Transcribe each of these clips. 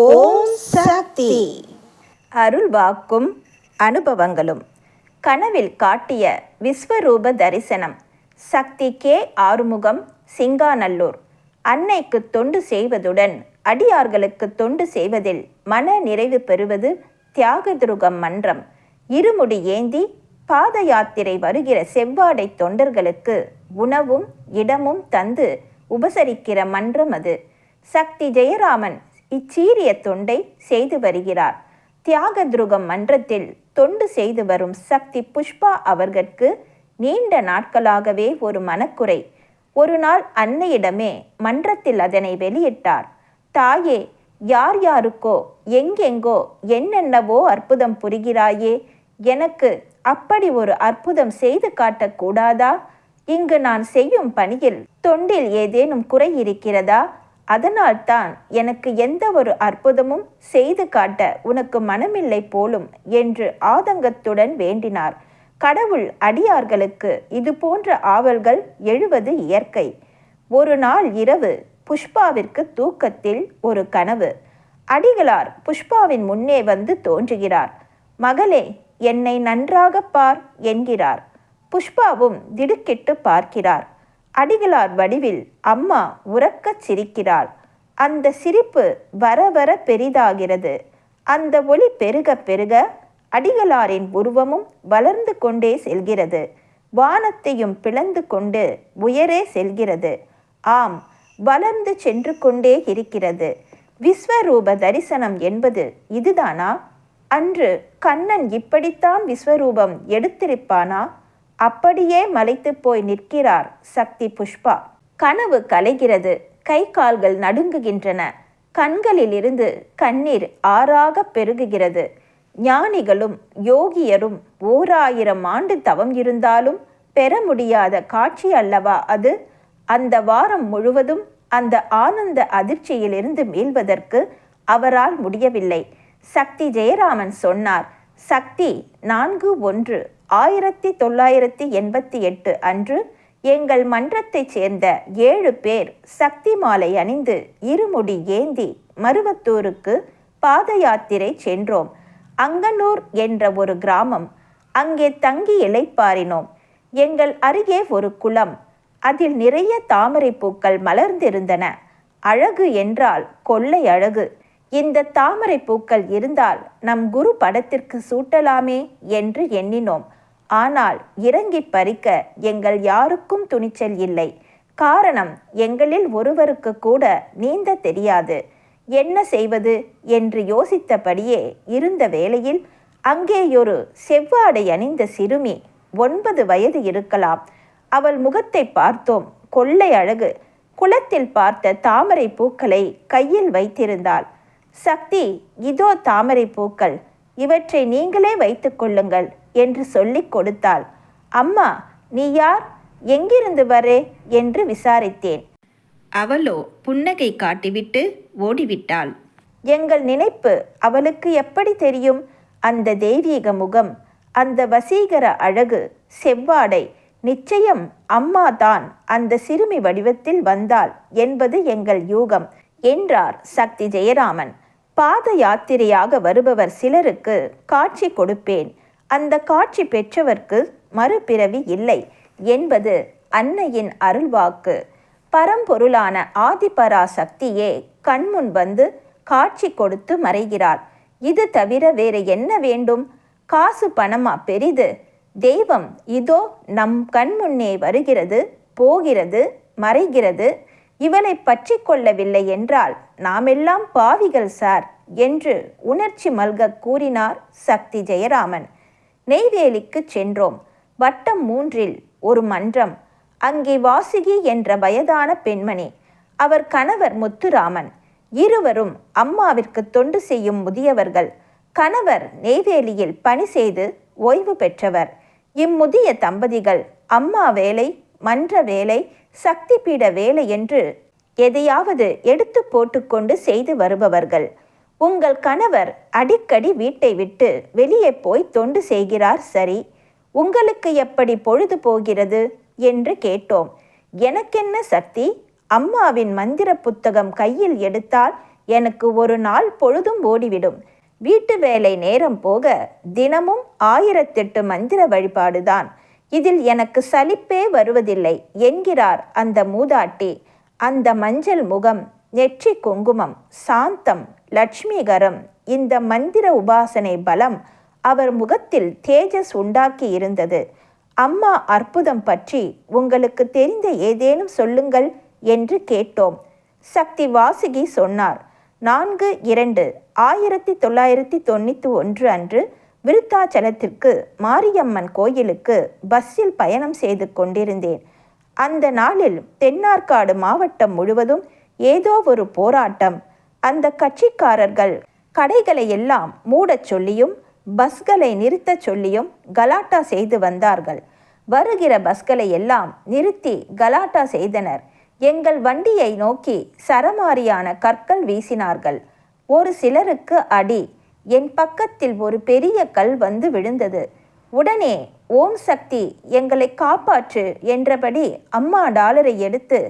ஓம் சக்தி. அருள் வாக்கும் அனுபவங்களும். கனவில் காட்டிய விஸ்வரூப தரிசனம். சக்தி கே ஆறுமுகம் சிங்காநல்லூர். அன்னைக்கு தொண்டு செய்வதுடன் அடியார்களுக்கு தொண்டு செய்வதில் மன நிறைவு பெறுவது தியாகதுருகம் மன்றம். இருமுடி ஏந்தி பாத யாத்திரை வருகிற செவ்வாடை தொண்டர்களுக்கு உணவும் இடமும் தந்து உபசரிக்கிற மன்றம் அது. சக்தி ஜெயராமன் இச்சீரிய தொண்டை செய்து வருகிறார். தியாகதுருகம் மன்றத்தில் தொண்டு செய்து வரும் சக்தி புஷ்பா அவர்களுக்கு நீண்ட நாட்களாகவே ஒரு மனக்குறை. ஒரு நாள் அன்னையிடமே மன்றத்தில் அதனை வெளியிட்டார். தாயே யார் யாருக்கோ எங்கெங்கோ என்னென்னவோ அற்புதம் புரிகிறாயே எனக்கு அப்படி ஒரு அற்புதம் செய்து காட்டக்கூடாதா? இங்கு நான் செய்யும் பணியில் தொண்டில் ஏதேனும் குறை இருக்கிறதா? அதனால்தான் எனக்கு எந்த ஒரு அற்புதமும் செய்து காட்ட உனக்கு மனமில்லை போலும் என்று ஆதங்கத்துடன் வேண்டினார். கடவுள் அடியார்களுக்கு இது போன்ற ஆவல்கள் எழுவது இயற்கை. ஒரு நாள் இரவு புஷ்பாவிற்கு தூக்கத்தில் ஒரு கனவு. அடிகளார் புஷ்பாவின் முன்னே வந்து தோன்றுகிறார். மகளே என்னை நன்றாக பார் என்கிறார். புஷ்பாவும் திடுக்கிட்டு பார்க்கிறார். அடிகளார் வடிவில் அம்மா உறக்கச் சிரிக்கிறாள். அந்த சிரிப்பு வர வர பெரிதாகிறது. அந்த ஒளி பெருக பெருக அடிகளாரின் உருவமும் வளர்ந்து கொண்டே செல்கிறது. வானத்தையும் பிளந்து கொண்டு உயரே செல்கிறது. ஆம் வளர்ந்து சென்று கொண்டே இருக்கிறது. விஸ்வரூப தரிசனம் என்பது இதுதானா? அன்று கண்ணன் இப்படித்தான் விஸ்வரூபம் எடுத்திருப்பானா? அப்படியே மலைத்து போய் நிற்கிறார் சக்தி புஷ்பா. கனவு கலைகிறது. கை கால்கள் நடுங்குகின்றன. கண்களிலிருந்து கண்ணீர் ஆறாக பெருகுகிறது. ஞானிகளும் யோகியரும் ஓராயிரம் ஆண்டு தவம் இருந்தாலும் பெற முடியாத காட்சி அல்லவா அது? அந்த வாரம் முழுவதும் அந்த ஆனந்த அதிர்ச்சியிலிருந்து மீள்வதற்கு அவரால் முடியவில்லை. சக்தி ஜெயராமன் சொன்னார் சக்தி நான்கு ஒன்று ஆயிரத்தி தொள்ளாயிரத்தி எண்பத்தி எட்டு அன்று எங்கள் மன்றத்தைச் சேர்ந்த ஏழு பேர் சக்தி மாலை அணிந்து இருமுடி ஏந்தி மருவத்தூருக்கு பாத யாத்திரை சென்றோம். அங்கனூர் என்ற ஒரு கிராமம். அங்கே தங்கி இலைப்பாரினோம் எங்கள் அருகே ஒரு குளம். அதில் நிறைய தாமரை பூக்கள் மலர்ந்திருந்தன. அழகு என்றால் கொள்ளை அழகு. இந்த தாமரை பூக்கள் இருந்தால் நம் குரு படத்திற்கு சூட்டலாமே என்று எண்ணினோம். ஆனால் இறங்கி பறிக்க எங்கள் யாருக்கும் துணிச்சல் இல்லை. காரணம் எங்களில் ஒருவருக்கு கூட நீந்த தெரியாது. என்ன செய்வது என்று யோசித்தபடியே இருந்த வேளையில் அங்கேயொரு செவ்வாடை அணிந்த சிறுமி ஒன்பது வயது இருக்கலாம். அவள் முகத்தை பார்த்தோம். கொள்ளை அழகு. குளத்தில் பார்த்த தாமரை பூக்களை கையில் வைத்திருந்தாள். சக்தி இதோ தாமரை பூக்கள். இவற்றை நீங்களே வைத்துக் கொள்ளுங்கள். என்று சொல்லிக் கொடுத்தாள். அம்மா நீ யார்? எங்கிருந்து வரே என்று விசாரித்தேன். அவளோ புன்னகை காட்டிவிட்டு ஓடிவிட்டாள். எங்கள் நினைப்பு அவளுக்கு எப்படி தெரியும்? அந்த தெய்வீக முகம் அந்த வசீகர அழகு செவ்வாடை நிச்சயம் அம்மா தான் அந்த சிறுமி வடிவத்தில் வந்தாள் என்பது எங்கள் யூகம் என்றார் சக்தி ஜெயராமன். பாத யாத்திரையாக வருபவர் சிலருக்கு காட்சி கொடுப்பேன். அந்த காட்சி பெற்றவர்க்கு மறுபிறவி இல்லை என்பது அன்னையின் அருள்வாக்கு. பரம்பொருளான ஆதிபரா சக்தியே கண்முன் வந்து காட்சி கொடுத்து மறைகிறார். இது தவிர வேறு என்ன வேண்டும்? காசு பணமா பெரிது. தெய்வம் இதோ நம் கண்முன்னே வருகிறது போகிறது மறைகிறது. இவனை பற்றி கொள்ளவில்லை என்றால் நாமெல்லாம் பாவிகள் சார் என்று உணர்ச்சி மல்க கூறினார் சக்தி ஜெயராமன். நெய்வேலிக்கு சென்றோம். வட்டம் மூன்றில் ஒரு மன்றம். அங்கே வாசுகி என்ற வயதான பெண்மணி அவர் கணவர் முத்துராமன். இருவரும் அம்மாவிற்கு தொண்டு செய்யும் முதியவர்கள். கணவர் நெய்வேலியில் பணி செய்து ஓய்வு பெற்றவர். இம்முதிய தம்பதிகள் அம்மா வேலை மன்ற வேலை சக்தி பீட வேலை என்று எதையாவது எடுத்து போட்டுக்கொண்டு செய்து வருபவர்கள். உங்கள் கணவர் அடிக்கடி வீட்டை விட்டு வெளியே போய் தொண்டு செய்கிறார் சரி. உங்களுக்கு எப்படி பொழுது போகிறது? என்று கேட்டோம். எனக்கென்ன சக்தி? அம்மாவின் மந்திர புத்தகம் கையில் எடுத்தால் எனக்கு ஒரு நாள் பொழுதும் ஓடிவிடும். வீட்டு வேலை நேரம் போக தினமும் ஆயிரத்தெட்டு மந்திர வழிபாடுதான். இதில் எனக்கு சலிப்பே வருவதில்லை என்கிறார் அந்த மூதாட்டி. அந்த மஞ்சள் முகம் நெற்றி குங்குமம் சாந்தம். லட்சுமிகரம் இந்த மந்திர உபாசனை பலம் அவர் முகத்தில் தேஜஸ் உண்டாக்கி இருந்தது அம்மா அற்புதம் பற்றி உங்களுக்கு தெரிந்த ஏதேனும் சொல்லுங்கள் என்று கேட்டோம். சக்தி வாசுகி சொன்னார் நான்கு இரண்டு ஆயிரத்தி தொள்ளாயிரத்தி தொண்ணூற்றி ஒன்று அன்று விருத்தாச்சலத்திற்கு மாரியம்மன் கோயிலுக்கு பஸ்ஸில் பயணம் செய்து கொண்டிருந்தேன். அந்த நாளில் தென்னார்காடு மாவட்டம் முழுவதும் ஏதோ ஒரு போராட்டம் அந்த கட்சிக்காரர்கள் கடைகளை எல்லாம் மூடச் சொல்லியும் பஸ்களை நிறுத்தச் சொல்லியும் கலாட்டா செய்து வந்தார்கள். வருகிற பஸ்களை எல்லாம் நிறுத்தி கலாட்டா செய்தனர். எங்கள் வண்டியை நோக்கி சரமாரியான கற்கள் வீசினார்கள். ஒரு சிலருக்கு அடி. என் பக்கத்தில் ஒரு பெரிய கல் வந்து விழுந்தது. உடனே ஓம் சக்தி எங்களை காப்பாற்று என்றபடி அம்மா டாலரை எடுத்து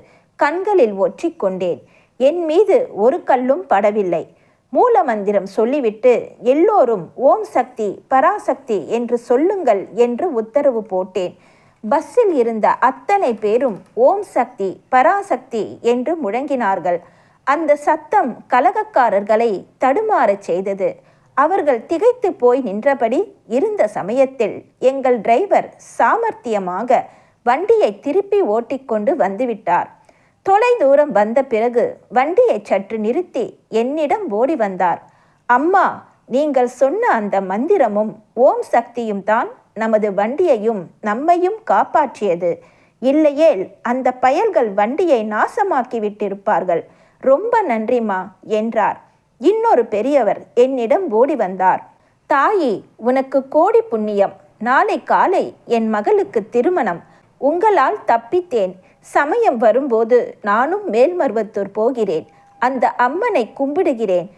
கண்களில் ஒற்றிக்கொண்டேன் என் மீது ஒரு கல்லும் படவில்லை. மூல மந்திரம் சொல்லிவிட்டு எல்லோரும் ஓம் சக்தி பராசக்தி என்று சொல்லுங்கள் என்று உத்தரவு போட்டேன். பஸ்ஸில் இருந்த அத்தனை பேரும் ஓம் சக்தி பராசக்தி என்று முழங்கினார்கள். அந்த சத்தம் கலகக்காரர்களை தடுமாறச் செய்தது. அவர்கள் திகைத்து போய் நின்றபடி இருந்த சமயத்தில் எங்கள் டிரைவர் சாமர்த்தியமாக வண்டியை திருப்பி ஓட்டிக்கொண்டு வந்துவிட்டார். தொலை தூரம் வந்த பிறகு வண்டியை சற்று நிறுத்தி என்னிடம் ஓடி வந்தார். அம்மா நீங்கள் சொன்ன அந்த மந்திரமும் ஓம் சக்தியும் தான் நமது வண்டியையும் நம்மையும் காப்பாற்றியது. இல்லையேல் அந்த பயல்கள் வண்டியை நாசமாக்கி விட்டிருப்பார்கள். ரொம்ப நன்றிமா என்றார். இன்னொரு பெரியவர் என்னிடம் ஓடி வந்தார். தாயி உனக்கு கோடி புண்ணியம். நாளை காலை என் மகளுக்கு திருமணம். உங்களால் தப்பித்தேன். சமயம் வரும்போது நானும் மேல்மருவத்தூர் போகிறேன். அந்த அம்மனை கும்பிடுகிறேன்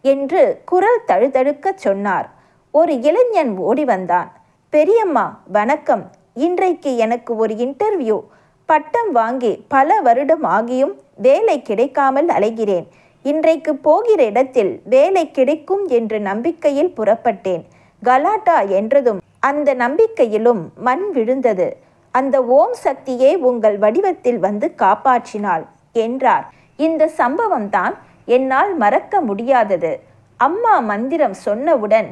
என்று குரல் தழுதழுக்கச் சொன்னார். ஒரு இளைஞன் ஓடி வந்தான். பெரியம்மா வணக்கம். இன்றைக்கு எனக்கு ஒரு இன்டர்வியூ. பட்டம் வாங்கி பல வருடம் ஆகியும் வேலை கிடைக்காமல் அலைகிறேன். இன்றைக்கு போகிற இடத்தில் வேலை கிடைக்கும் என்ற நம்பிக்கையில் புறப்பட்டேன். கலாட்டா என்றதும் அந்த நம்பிக்கையிலும் மண் விழுந்தது. அந்த ஓம் சக்தியே உங்கள் வடிவத்தில் வந்து காப்பாற்றினாள் என்றார். இந்த சம்பவம் தான் என்னால் மறக்க முடியாதது. அம்மா மந்திரம் சொன்னவுடன்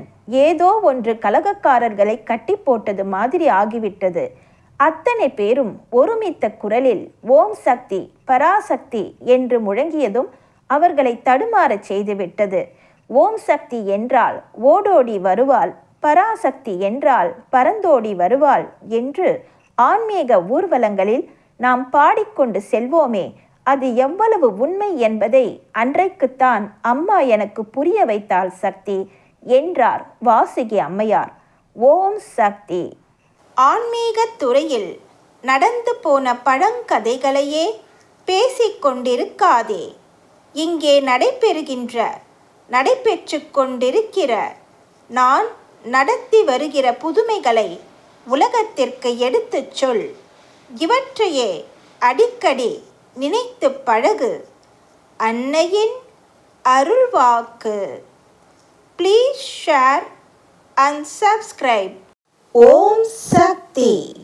ஏதோ ஒன்று கலகக்காரர்களை கட்டி போட்டது மாதிரி ஆகிவிட்டது. அத்தனை பேரும் ஒருமித்த குரலில் ஓம் சக்தி பராசக்தி என்று முழங்கியதும் அவர்களை தடுமாறச் செய்துவிட்டது. ஓம் சக்தி என்றால் ஓடோடி வருவாள் பராசக்தி என்றால் பரந்தோடி வருவாள் என்று ஆன்மீக ஊர்வலங்களில் நாம் பாடிக்கொண்டு செல்வோமே அது எவ்வளவு உண்மை என்பதை அன்றைக்குத்தான் அம்மா எனக்கு புரிய வைத்தாள் சக்தி என்றார் வாசுகி அம்மையார். ஓம் சக்தி. ஆன்மீக துறையில் நடந்து போன பழங்கதைகளையே பேசிக்கொண்டிருக்காதே இங்கே நடைபெறுகின்ற நடைபெற்று கொண்டிருக்கிற நான் நடத்தி வருகிற புதுமைகளை உலகத்திற்கு எடுத்துச் சொல். இவற்றையே அடிக்கடி நினைத்து பழகு. அன்னையின் அருள்வாக்கு. Please share and subscribe Om Sakthi.